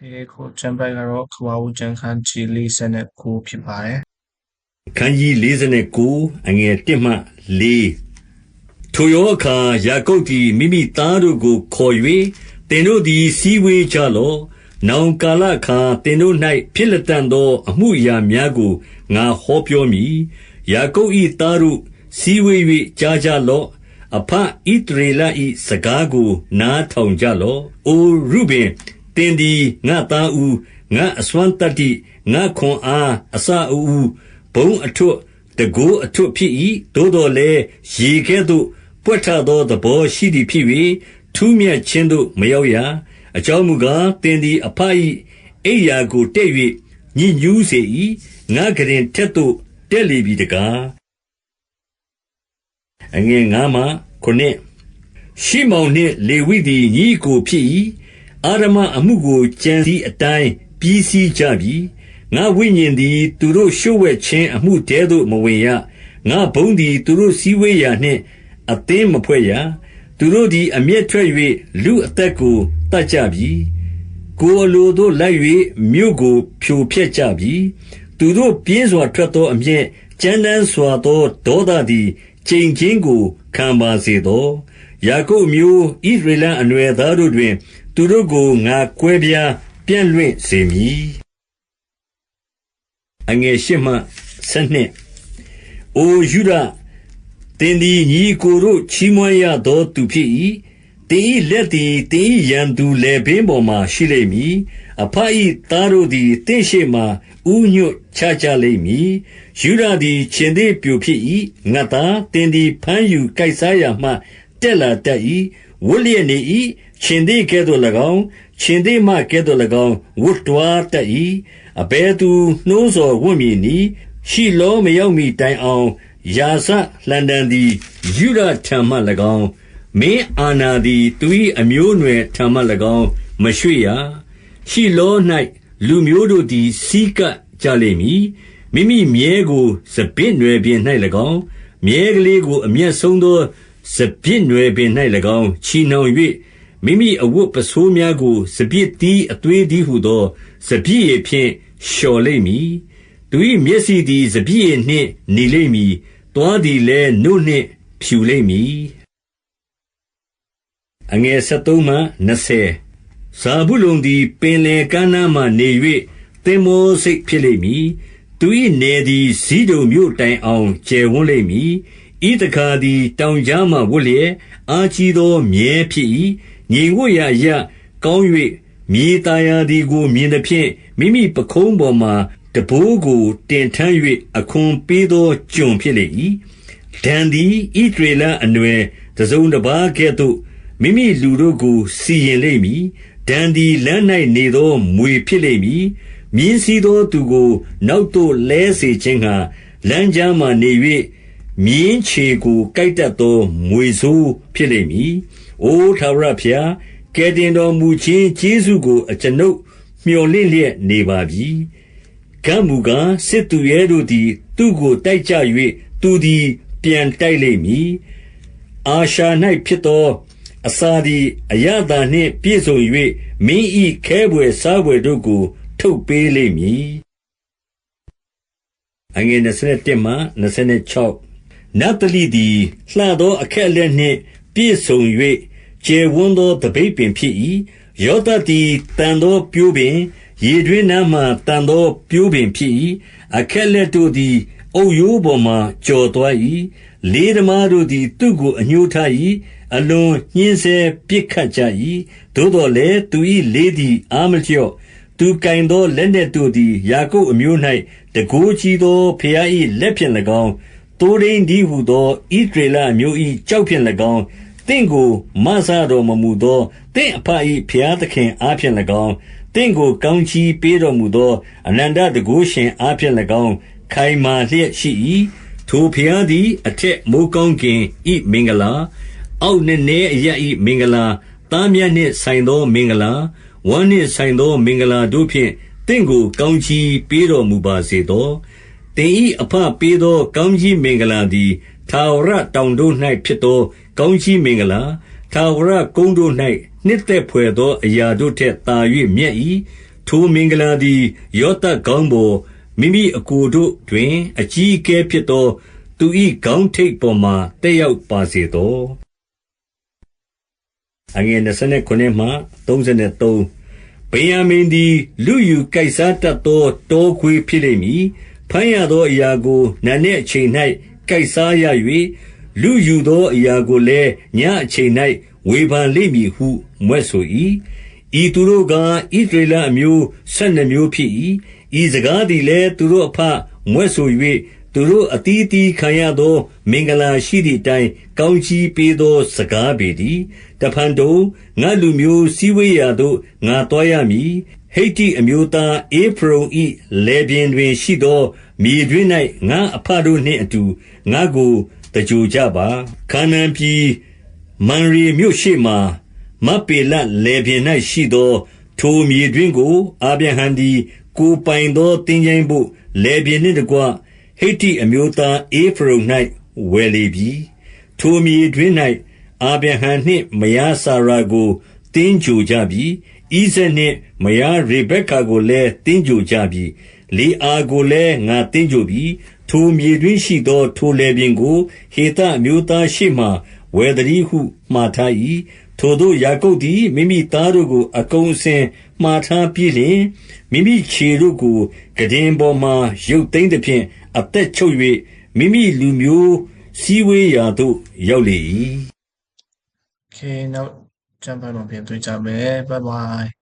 ဒီခုကျမ်းပိုက်ကတော့ကဘာဦးကျမ်းခန်းကြီး49ဖြစ်ပါတယ်ခန်းကြီး49အငယ်1မှ4ထိုယောအခါယာကုပ်သည်မိမိသားတို့ကိုခေါ်၍တင်တို့သည်စည်းဝေးကြလော့နောင်ကာလအခါတင်တို့၌ဖြစ်လက်တန်သော အမှုအရာများကိုငါဟောပြောမည်ယာကုပ်၏သားတို့စည်းဝေး၍ကြားကြလော့အဖဣတရေလ၏စကားကို နားထောင်ကြလော့အိုရုဘင် တင်သည် ငါသားဦး ငါအစွမ်းတတ္တိ ငါခွန်အား အစအဦး ဘုံအထွတ်တကိုးအထွတ်ဖြစ်၏သို့တော်လည်း ရေကဲ့သို့ ပွက်ထသော သဘောရှိသည်ဖြစ်၍ထူးမြတ်ခြင်းသို့ မရောက်ရ အကြောင်းမူကားတင်သည်အဖ၏အိယာကို တက်၍ညစ်ညူးစေ၏ငါကရင်ထက်သို့ တက်လေပြီတကားအငယ်ငါမှခုနှစ်ရှိမောင်နှင့် လေဝိသည် ညီအစ်ကိုဖြစ်၏ အာရမအမှုကို ကြံစည်အတိုင်း ပြီးစီးကြပြီ ငါဝိညာဉ်သည် သူတို့ရှုတ်ဝဲခြင်းအမှုတဲသို့ မဝင်ရ ငါဘုံသည် သူတို့စည်းဝေးရာနှင့် အသင်းမဖွဲ့ရ သူတို့သည် အမျက်ထွက်၍လူအသက်ကိုတတ်ကြပြီ ကိုယ်အလိုသို့လိုက်၍မြို့ကို ဖြိုဖျက်ကြပြီ သူတို့ပြင်းစွာထွက်သော အမျက် ကြမ်းတမ်းစွာသော ဒေါသသည်ချိန်ချင်းကို ခံပါစေသော ယာကုပ်မျိုး ဣသရေလအနွယ်သားတို့တွင် သူတို့ကို ငါကွဲပြားပြန့်လွင့်စေမည်အငယ်ရှိမှဆနှစ်အိုယူဒသင်သည် ညီအစ်ကိုတို့ ချီးမွမ်းရသော သူဖြစ်၏သင်၏လက်သည် သင်၏ရန်သူလည်ပင်းပေါ်မှာ ရှိလိမ့်မည်အဖ၏သားတို့သည် သင်ရှိမှဥညွတ်ချကြလိမ့်မည်ယူဒသည် ခြင်သေးပြိုဖြစ်၏ငတ်သား သင်သည်ဖမ်းယူကိုက်စားရမှ တက်လာတတ်၏ဝတ်လျက်နေ၏ခြင်သေးကဲ့သို့၎င်း ခြင်သေးမှကဲ့သို့၎င်းဝတ်တွားတတ်၏အဘယ်သူနှိုးဆော်ဝတ်မည်နည်း ရှိလောမရောက်မီတိုင်အောင်ယာစလှန်တန်သည်ယူဒထံမှ၎င်း မင်းအာနာသည် သူ၏အမျိုးအနွယ်ထံမှ၎င်း မရွှေ့ရ ရှိလော၌လူမျိုးတို့သည်စီးကပ်ကြလိမ့်မည် မိမိမြဲကို စပစ်နွယ်ပြင်၌၎င်း မြဲကလေးကို အမျက်ဆုံးသော စပစ်နွယ်ပင်၌၎င်း ချီနှောင်၍မိမိအဝတ်ပစိုးများကို စပစ်တီးအသွေးဒီဟုသော စပည့်ရဖြင့် လျှော်လိမ့်မည် သူ၏မျက်စိသည် စပည့်ရနှင့်နေလိမ့်မည်တွားသည်လည်း နို့နှင့်ဖြူလိမ့်မည်အငယ်73မှ20ဇာဘူးလုံသည် ပင်လေကမ်းနားမှနေ၍သင်မောစိတ်ဖြစ်လိမ့်မည် သူ၏နယ်သည်ဇီးတုံမြို့တိုင်အောင် ကျယ်ဝန်းလိမ့်မည် ။ဣသခါသည် တောင်ကြားမှာ ဝပ်လျက်၊အားကြီးသော မြည်းဖြစ်၏။ငြိမ်ဝပ်ရာအရပ်၊ကောင်း၍မြေသာယာသည်ကို မြင်သဖြင့်၊မိမိပခုံးပေါ်မှာ ထမ်းဘိုးကို တင်ထမ်း၍အခွန်ပေးသော ကျွန်ဖြစ်လေ၏။ဒန်သည် ဣသရေလအနွယ်တစုံတပါးကဲ့သို့ မိမိလူတို့ကို စီရင်လိမ့်မည်။ဒန်သည် လမ်း၌နေသော မြွေဖြစ်လိမ့်မည်။မြင်းစီးသောသူကို နောက်သို့လဲစေခြင်းငှါ လမ်းကြားမှာနေ၍ မြင်းခြေကို ကိုက်တတ်သောမွေဆိုးဖြစ်လိမ့်မည်။အိုထာဝရဘုရား ကယ်တင်တော်မူခြင်း ကျေးဇူးကို အကျွန်ုပ်မျှော်လင့်လျက်နေပါပြီ။ကံမူကား စစ်သူရဲတို့သည် သူ့ကို တိုက်ကြ၍သူသည် ပြန်တိုက်လိမ့်မည်။အာရှာ၌ဖြစ်သော အစာသည် အရသာနှင့်ပြည့်စုံ၍မင်းဤခဲဘွယ်စားဘွယ်တို့ကို ထုတ်ပေးလိမ့်မည်။အငယ်27မှ26 နတ်တလိသည် လှသောအခက်အလက်နှင့် ပြည့်စုံ၍ကျယ်ဝန်းသောတပိတ်ပင်ဖြစ်၏။ယောသပ်သည်တန်သောပျိုးပင် ရေတွင်းနားမှတန်သောပျိုးပင်ဖြစ်၏။အခက်လက်တို့သည် အုတ်ရိုးပေါ်မှကျော်သွား၏။လေးသမားတို့သည် သူ့ကိုအညှိုးထား၏။အလွန်ညှဉ်းဆဲပစ်ခတ်ကြ၏။သို့သော်လည်း သူ၏လေးသည် အားမလျော့။သူကိုင်သော လက်နက်တို့သည် ယာကုပ်အမျိုး၌တန်ခိုးကြီးသော ဘုရား၏လက်ဖြင့်၎င်း၊ သိုးထိန်းတည်းဟူသော ဣသရေလအမျိုး၏ကျောက်ဖြင့်၎င်း၊သင့်ကိုမစတော်မမူသော သင့်အဘ၏ဘုရားသခင်အားဖြင့်၎င်း၊သင့်ကို ကောင်းကြီးပေးတော်မူသော အနန္တတန်ခိုးရှင်အားဖြင့်၎င်း ခိုင်မာလျက်ရှိ၏။ထိုဘုရားသည် အထက်မိုဃ်းကောင်းကင်၏မင်္ဂလာ၊အောက်နက်နဲအရပ်၏မင်္ဂလာ၊သားမြတ်နှင့်ဆိုင်သော မင်္ဂလာ၊ဝမ်းနှင့်ဆိုင်သော မင်္ဂလာတို့ဖြင့် သင့်ကို ကောင်းကြီးပေးတော်မူပါစေသော။ သင်၏အဘပေးသော ကောင်းကြီးမင်္ဂလာသည် ထာဝရတောင်တို့၌ဖြစ်သော ကောင်းကြီးမင်္ဂလာ၊ထာဝရကုန်းတို့၌နှစ်သက်ဘွယ်သော အရာတို့ထက်သာ၍မြတ်၏။ထိုမင်္ဂလာသည် ယောသပ်ခေါင်းပေါ်၊မိမိအစ်ကိုတို့တွင် အကြီးအကဲဖြစ်သော သူ၏ခေါင်းထိပ်ပေါ်မှာ သက်ရောက်ပါစေသော။27ဗင်္ယာမိန်သည် လုယူကိုက်စားတတ်သော တောခွေးဖြစ်လိမ့်မည်။ ဘမ်းရသောအရာကို နံနက်အချိန်၌ကိုက်စားရ၍၊လုယူသောအရာကိုလည်း ညဉ့်အချိန်၌ဝေဖန်လိမ့်မည်ဟု မြွက်ဆို၏။28ဤသူတို့ကား၊ဣသရေလအမျိုး ဆယ်နှစ်မျိုးဖြစ်၏။ဤစကားသည်လည်း သူတို့အဘမြွက်ဆို၍၊သူတို့အသီးအသီးခံရသော မင်္ဂလာရှိသည်အတိုင်း ကောင်းကြီးပေးသော စကားပေတည်း။29တဖန်တုံ၊ငါ့လူမျိုးစည်းဝေးရာသို့ ငါသွားရမည်။ ဟိတ္တိအမျိုးသား ဧဖရုန်၏လယ်ပြင်တွင်ရှိသော မြေတွင်း၌ငါ့အဘတို့နှင့်အတူ ငါ့ကိုသင်္ဂြိုဟ်ကြပါ။30ခါနာန်ပြည်မံရေမြို့ရှေ့မှာမဗ္ပေလလယ်ပြင်၌ရှိသော ထိုမြေတွင်းကို အာဗြဟံသည် ကိုယ်ပိုင်သော သင်္ချိုင်းဘို့ လယ်ပြင်နှင့်တကွ ဟိတ္တိအမျိုးသား ဧဖရုန်၌ဝယ်လေပြီ။ထိုမြေတွင်း၌အာဗြဟံနှင့် မယားစာရာကို သင်္ဂြိုဟ်ကြပြီ။ ။ဣဇာက်နှင့် မယားရေဗက္ကာကိုလည်း သင်္ဂြိုဟ်ကြပြီ။လေအာကိုလည်း ငါသင်္ဂြိုဟ်ပြီ။ထိုမြေတွင်းရှိသော ထိုလယ်ပြင်ကို ဟေသအမျိုးသားရှေ့မှာ ဝယ်သတည်းဟု မှာထား၏။ထိုသို့ယာကုပ်သည် မိမိသားတို့ကို အကုန်အစင်မှာထားပြီးလျှင်၊မိမိခြေတို့ကို ခုတင်ပေါ်မှာ ရုပ်သိမ်းသဖြင့် အသက်ချုပ်၍မိမိလူမျိုးစည်းဝေးရာသို့ ရောက်လေ၏။ က်ကျမ်းပိုင်းမှာပြန်တွေ့ကြမယ်ဘိုင်ဘိုင်